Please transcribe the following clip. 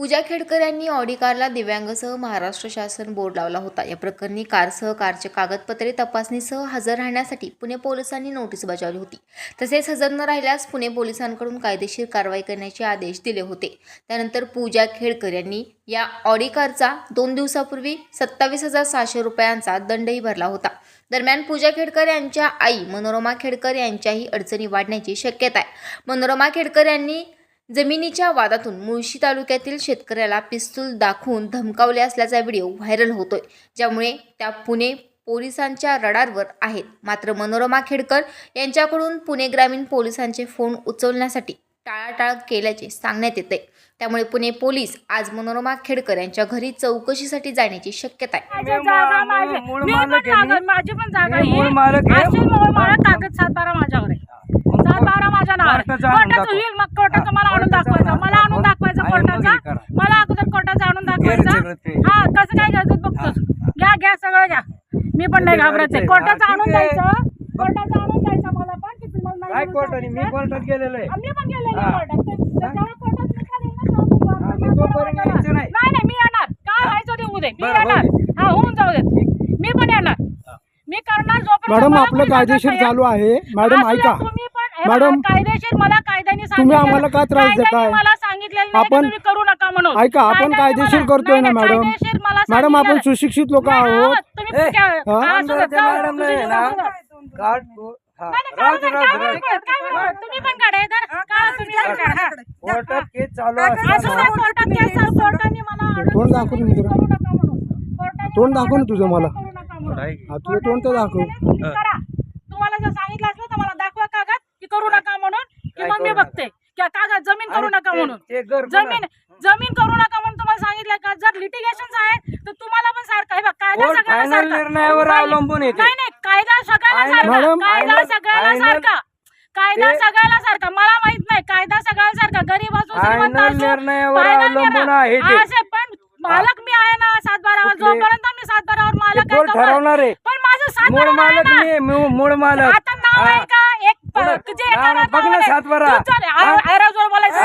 पूजा खेडकर यांनी ऑडी कारला दिव्यांगसह महाराष्ट्र शासन बोर्ड लावला होता. या प्रकरणी कारसह कारचे कागदपत्रे तपासणीसह हजर राहण्यासाठी पुणे पोलिसांनी नोटीस बजावली होती. तसेच हजर न राहिल्यास पुणे पोलिसांकडून कायदेशीर कारवाई करण्याचे आदेश दिले होते. त्यानंतर पूजा खेडकर यांनी या ऑडी कारचा दोन दिवसापूर्वी सत्तावीस हजार सहाशे रुपयांचा दंडही भरला होता. दरम्यान पूजा खेडकर यांच्या आई मनोरमा खेडकर यांच्याही अडचणी वाढण्याची शक्यता आहे. मनोरमा खेडकर यांनी जमिनीच्या वादातून मुळशी तालुक्यातील शेतकऱ्याला पिस्तूल दाखवून धमकावले असल्याचा व्हिडिओ व्हायरल होतोय ज्यामुळे त्या पुणे पोलिसांच्या रडारवर आहेत. मात्र मनोरमा खेडकर यांच्याकडून पुणे ग्रामीण पोलिसांचे फोन उचलण्यासाठी टाळाटाळ केल्याचे सांगण्यात येते त्यामुळे पुणे पोलीस आज मनोरमा खेडकर यांच्या घरी चौकशीसाठी जाण्याची शक्यता आहे. माझी पण. जागा माझ्यावर आहे सात बारा माझ्या नावावर कोर्टाचं. होईल मग कोर्टाचं मला आणून दाखवायचं. मला आणून दाखव. दाखवायचं कोर्टाचा. करा. मला अगोदर कोर्टाचं आणून दाखवायचं. हा कसं काय घ्या घ्या सगळं घ्या. मी पण नाही घाबरायचं. कोर्टाचं हा, आणून. द्यायचं. कोर्टाचं आणून द्यायचं मला पण काय कोर्टाने? मी. कोर्टात गेलेलो आहे. पण गेलेलो. कोर्टात. नाही. नाही नाही मी येणार. काय व्हायचं ते होऊ दे मी येणार. हा होऊन जाऊ दे. मी पण येणार. मी करणार मॅडम मला आपलं कायदेशीर चालू आहे. मॅडम ऐका. तुम्ही मॅडम, बघा, कायदेशीर मला कायद्याने तुम्ही सांगितलेलं- आम्हाला का त्रास कायद्याने देताय? मला सांगितलेलं नाही की आपण- तुम्ही करू नका म्हणून ऐका आपण कायद्याने कायदेशीर मला- करतोय ना नाही, मॅडम नाही, कायदेशीर मला मॅडम आपण सांगितलेलं- सुशिक्षित लोक नाही, आहोत आहोत. तुम्ही ए, काय- हा? हा, असू दे, आमदारच्या जाऊ, मॅडमला तुझी आहे ना जाऊ, जाऊ. कार्ड को- हा, नाही, नाही, राहू काढू दे, दे, राहू दे, काढू राहू दे, दे. काढू दे. तुम्ही पण काढा इधर. काढा तुम्ही पण काढा. कोर्टात केस चालू असू दे, असताना कोर्टात केस आहे, कोर्टाने मला आणून तोंड दाखव ना दिलं, जरा. करू नका म्हणून. कोर्टाने तोंड मला दाखव ना तुझं मला. करू नका म्हणून. हा, तुझं तोंड तर दाखव तुम्ही करा तुम्हाला जर सांगितलं असलं तर मला दाखवा कागद की करू नका म्हणून की काय मग मी बघते. की कागद जमीन करू नका म्हणून. जमीन जमीन करू नका म्हणून तुम्हाला सांगितलं का? जर लिटिगेशन आहे तर तुम्हाला पण सारखं आहे बघ कायदा. निर्णयावर नाही, अवलंबून येते. नाही नाही कायदा सगळ्याला सारखा. कायदा final- सारखा. कायदा सगळ्याला सारखा. मला माहीत नाही कायदा सगळ्याला सारखा. गरीब असो असो, पण मालक मी आहे ना सात बारावर? जोपर्यंत मी सात बारावर मालक आहे पण माझं सात. मी मूळ- मालक. आता नाव हा. आहे का. जे. बघ ना नावावर आहे. सातबारा. तू चल? अरे अरे जोर बोलायचं